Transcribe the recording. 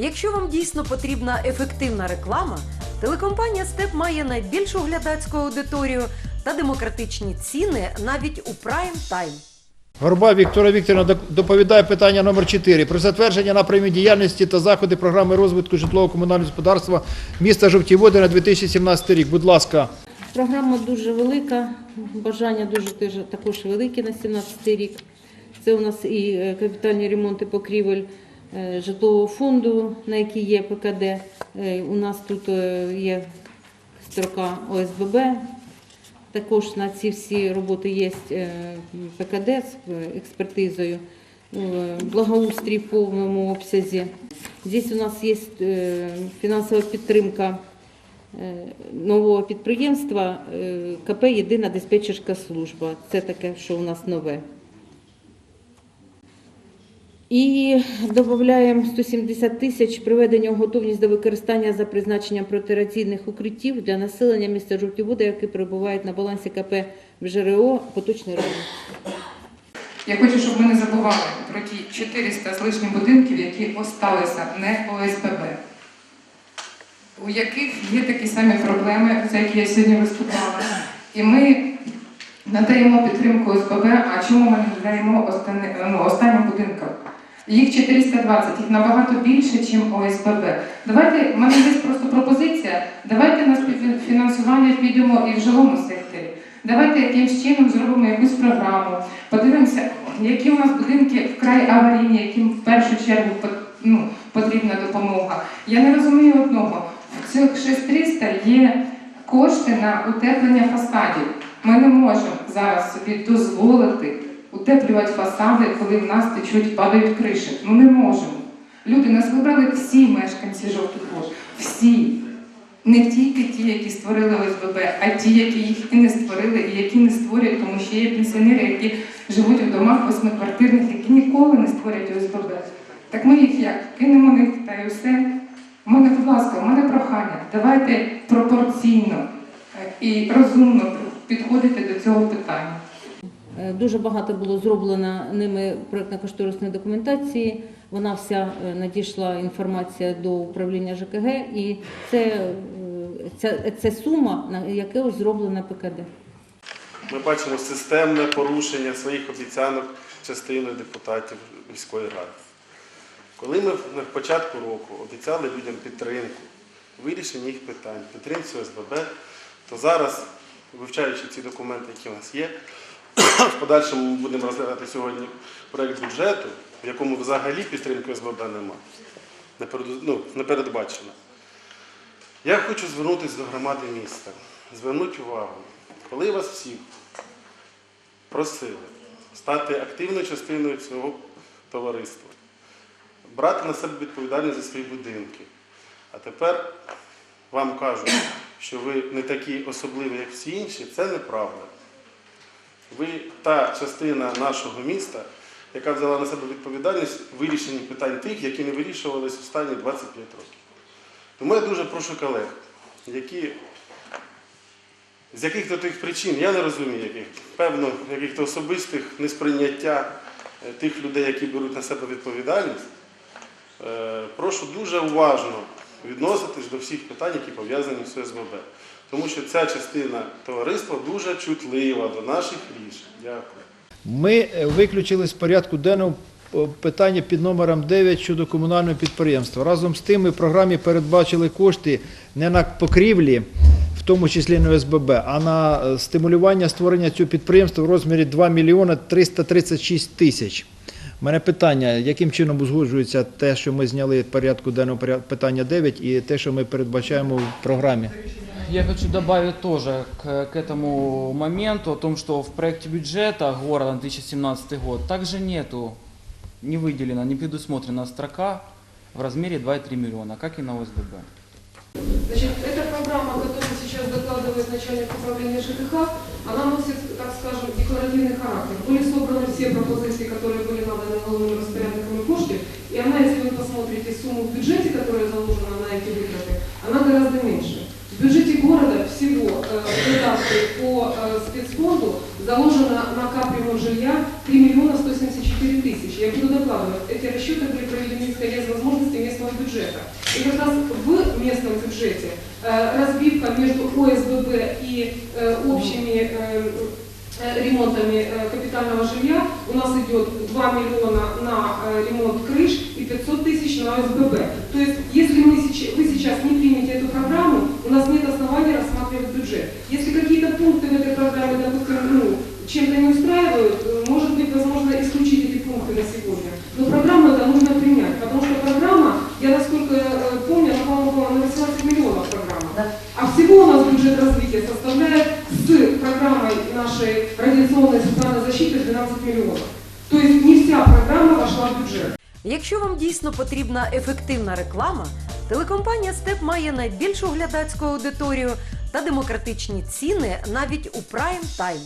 Якщо вам дійсно потрібна ефективна реклама, телекомпанія Степ має найбільшу глядацьку аудиторію та демократичні ціни навіть у прайм тайм. Горба Віктора Вікторівна доповідає питання номер 4 про затвердження напрямів діяльності та заходи програми розвитку житлово-комунального господарства міста Жовті Води на 2017 рік. Будь ласка. Програма дуже велика, бажання дуже теж також великі на 17 рік. Це у нас і е, капітальні ремонти покрівель житлового фонду, на який є ПКД. Е, У нас тут е, є строка ОСББ. Також на ці всі роботи є е, ПКД з е, експертизою, е, благоустрій в повному обсязі. Здесь у нас є е, фінансова підтримка е, нового підприємства е, КП Єдина диспетчерська служба. Це таке, що у нас нове. І додаємо 170 тисяч приведення у готовність до використання за призначенням протираційних укриттів для населення міста Жовті Води, які перебувають на балансі КП ЖРО поточний ремонт. Я хочу, щоб ми не забували про ті 400 з лишнім будинків, які осталися не ОСББ, у яких є такі самі проблеми, за які я сьогодні виступала. І ми надаємо підтримку ОСББ, а чому ми не надаємо ну, останнім будинкам? Їх 420, їх набагато більше, ніж ОСББ. Давайте, в мене є просто пропозиція, давайте на співфінансування підемо і в жилому секторі. Давайте якимсь чином зробимо якусь програму, подивимося, які у нас будинки вкрай аварійні, яким в першу чергу ну, потрібна допомога. Я не розумію одного. В цих 6300 є кошти на утеплення фасадів. Ми не можемо зараз собі дозволити утеплювати фасади, коли в нас течуть, падають криші. Ну не можемо. Люди нас вибрали всі мешканці жовтих вод. Всі. Не тільки ті, які створили ОСББ, а ті, які їх і не створили, і які не створюють, тому що є пенсіонери, які живуть у домах восьмиквартирних, які ніколи не створять ОСББ. Так ми їх як? Кинемо них та й усе. У мене, будь ласка, у мене прохання. Давайте пропорційно е, і розумно підходити до цього питання. Дуже багато було зроблено ними проєктно-кошторисної документації. Вона вся е, надійшла інформація до управління ЖКГ, і це, е, ця, це сума, на яку зроблена ПКД. Ми бачимо системне порушення своїх обіцянок частиною депутатів міської ради. Коли ми на початку року обіцяли людям підтримку, вирішення їх питань, підтримці ОСББ, то зараз, вивчаючи ці документи, які у нас є, в подальшому ми будемо розглядати сьогодні проєкт бюджету, в якому взагалі підтримки ОСББ нема, не, ну, передбачено. Я хочу звернутися до громади міста, звернути увагу, коли вас всіх просили стати активною частиною цього товариства, брати на себе відповідальність за свої будинки. А тепер вам кажуть, що ви не такі особливі, як всі інші, це неправда. Ви та частина нашого міста, яка взяла на себе відповідальність в вирішенні питань тих, які не вирішувалися останні 25 років. Тому я дуже прошу колег, які з яких-то тих причин, я не розумію, яких, певно, яких-то особистих несприйняття е, тих людей, які беруть на себе відповідальність, е, прошу дуже уважно відноситись до всіх питань, які пов'язані з СББ. Тому що ця частина товариства дуже чутлива до наших рішень. Дякую. Ми е, виключили з порядку денного е, питання під номером 9 щодо комунального підприємства. Разом з тим ми в програмі передбачили кошти не на покрівлі, в тому числі на ОСББ, а на е, стимулювання створення цього підприємства в розмірі 2 мільйона 336 тисяч. У мене питання, яким чином узгоджується те, що ми зняли порядку денного питання 9 і те, що ми передбачаємо в програмі? Я хочу добавить тоже к, к этому моменту о том, что в проекте бюджета города на 2017 год также нету, не выделена, не предусмотрена строка в размере 2,3 миллиона, как и на ОСББ. Значит, эта программа, которую сейчас докладывает начальник управления ЖКХ, она носит, так скажем, декларативный характер. Были собраны все пропозиции, которые были наданы новыми распорядками кошти, и она, если вы посмотрите сумму в бюджете, которая заложена на эти вытраты, заложено на капремонт жилья 3 миллиона 174 тысячи. Я буду докладывать, эти расчеты были проведены исходя из возможностей местного бюджета. И как раз в местном бюджете э, разбивка между ОСББ и э, общими э, ремонтами капитального жилья у нас идет 2 миллиона на ремонт крыш и 500 тысяч на ОСББ. То есть, если мы вы сейчас не примете эту программу, у нас нет основания рассматривать бюджет. Если какие-то пункты в этой программе, допустим, чем-то не устраивают, э, может быть, возможно, исключить эти пункты на сегодня. Но программу это нужно принять, потому что программа, я насколько э, помню, она, по-моему, была на 18 миллионов программа. А всего у нас бюджет развития составляет с программой нашей радиационной социальной защиты 12 миллионов. То есть не вся программа вошла в бюджет. Якщо вам дійсно потрібна ефективна реклама, телекомпанія Степ має найбільшу глядацьку аудиторію та демократичні ціни навіть у прайм тайм.